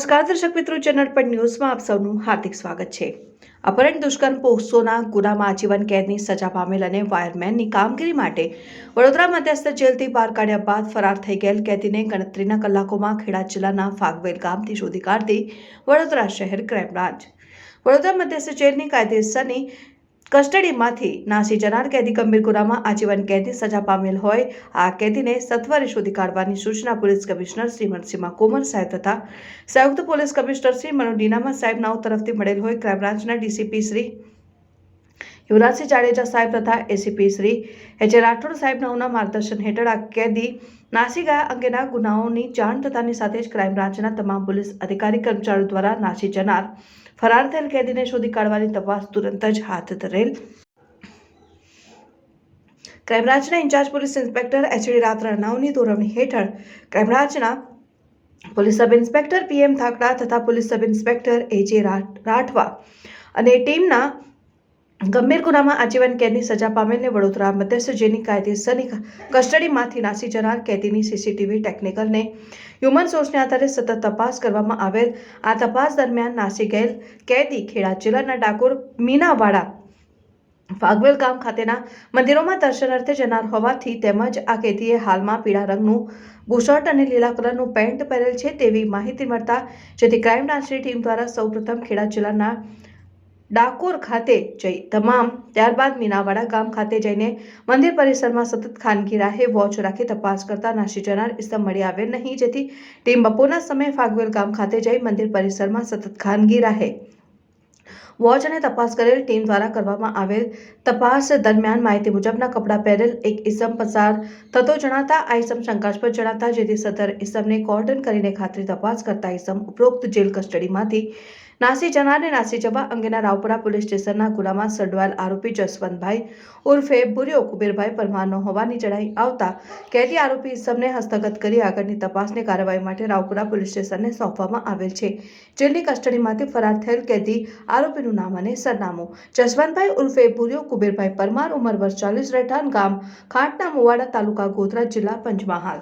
નમસ્કાર, દર્શક મિત્રો ચેનલ પર ન્યૂઝમાં આપ સૌનું હાર્દિક સ્વાગત છે. અપહરણ દુષ્કર્મ પોક્સોના ગુનામાં આજીવન કેદની સજા પામેલ અને વાયરમેનની કામગીરી માટે વડોદરા મધ્યસ્થ જેલથી બહાર કાઢ્યા બાદ ફરાર થઈ ગયેલ કેદીને ગણતરીના કલાકોમાં ખેડા જિલ્લાના ફાગવેલ ગામથી શોધી કાઢતી વડોદરા શહેર ક્રાઇમ બ્રાન્ચ વડોદરા મધ્યસ્થ જેલની કાયદેસરની કસ્ટડીમાંથી નાસી જનાર કેદી ગંભીર ગુનામાં આજીવન કેદી સજા પામેલ હોય, આ કેદીને સત્વરે શોધી કાઢવાની સૂચના પોલીસ કમિશનર શ્રી મનસીમા કોમર સાહેબ તથા સંયુક્ત પોલીસ કમિશનર શ્રી મનુ ડીનામા સાહેબ નાઓ તરફથી મળેલ હોય, ક્રાઇમ બ્રાન્ચના ડીસીપી શ્રી યુવરાજસિંહ જાડેજા સાહેબ તથા એસીપી શ્રી એચ રાઠોડ સાહેબ માર્ગદર્શન હેઠળ આ કેદી નાસી ગયા અંગેના ગુનાઓની જાણ થતાની સાથે જ ક્રાઇમ બ્રાન્ચના તમામ પોલીસ અધિકારી કર્મચારીઓ દ્વારા નાસી જનાર, ફરાર થયેલ કેદીને શોધી કાઢવાની તપાસ તુરંત જ હાથ ધરેલ. ક્રાઇમબ્રાન્ચના in charge police inspector HD Ratra નવની દોરવણી હેઠળ ક્રાઇમબ્રાન્ચના police sub inspector PM Thakda તથા police sub inspector AJ Rathwa અને ટીમના ગંભીર ગુનામાં આજીવન કેદની સજા પામેલને વડોદરા મધ્યસ્થ જેની કાયદેસરની કસ્ટડીમાંથી નાસી જનાર કેદીની સીસીટીવી ટેકનિકલને હ્યુમન સોર્સને આધારે સતત તપાસ કરવામાં આવેલ. આ તપાસ દરમિયાન નાસી ગયેલ કેદી ખેડા જિલ્લાના ડાકોર મીનાવાડા ફાગવેલ ગામ ખાતેના મંદિરોમાં દર્શનાર્થે જનાર હોવાથી તેમજ આ કેદીએ હાલમાં પીળા રંગનું બુશર્ટ અને લીલા કલરનું પેન્ટ પહેરેલ છે તેવી માહિતી મળતા જેથી ક્રાઇમ બ્રાન્ચની ટીમ દ્વારા સૌપ્રથમ ખેડા જિલ્લાના ડાકોર ખાતે જઈ તમામ, ત્યારબાદ મીનાવાડા ગામ ખાતે જઈને મંદિર પરિસરમાં સતત ખાનગી રાહે વોચ રાખી તપાસ કરતા નાસી જનાર ઇસમ મળી આવે નહીં, જેથી ટીમ બપોરના સમયે ફાગવેલ ગામ ખાતે જઈ મંદિર પરિસરમાં સતત ખાનગી રાહે વોચ અને તપાસ કરેલ ટીમ દ્વારા કરવામાં આવેલ તપાસ દરમિયાન માહિતી મુજબના કપડાં પહેરેલ એક ઇસમ પસાર થતો જણાતા આ ઇસમ શંકાસ્પદ જણાતા જેથી સદર ઇસમને કોર્ડન કરીને ખાતરી તપાસ કરતા ઇસમ ઉપરોક્ત જેલ કસ્ટડીમાંથી નાસી જનારને નાસી જવા અંગેના રાવપુરા પોલીસ સ્ટેશનના ગુનામાં સડવાયેલ આરોપી જસવંતભાઈ ઉર્ફે ભુરિયો કુબેરભાઈ પરમારનો હોવાની જણાઈ આવતા કેદી આરોપી ઇસમને હસ્તગત કરી આગળની તપાસની કાર્યવાહી માટે રાવપુરા પોલીસ સ્ટેશનને સોંપવામાં આવેલ છે. જેલની કસ્ટડીમાંથી ફરાર થયેલ કેદી આરોપીનું નામ અને સરનામું. જસવંતભાઈ ઉર્ફે પુર્યો કુબેરભાઈ પરમાર ઉંમર વર્ષ ચાલીસ, રહેઠાણ ગામ, ખાંટના મુવાડા તાલુકા ગોધરા જિલ્લા પંચમહાલ.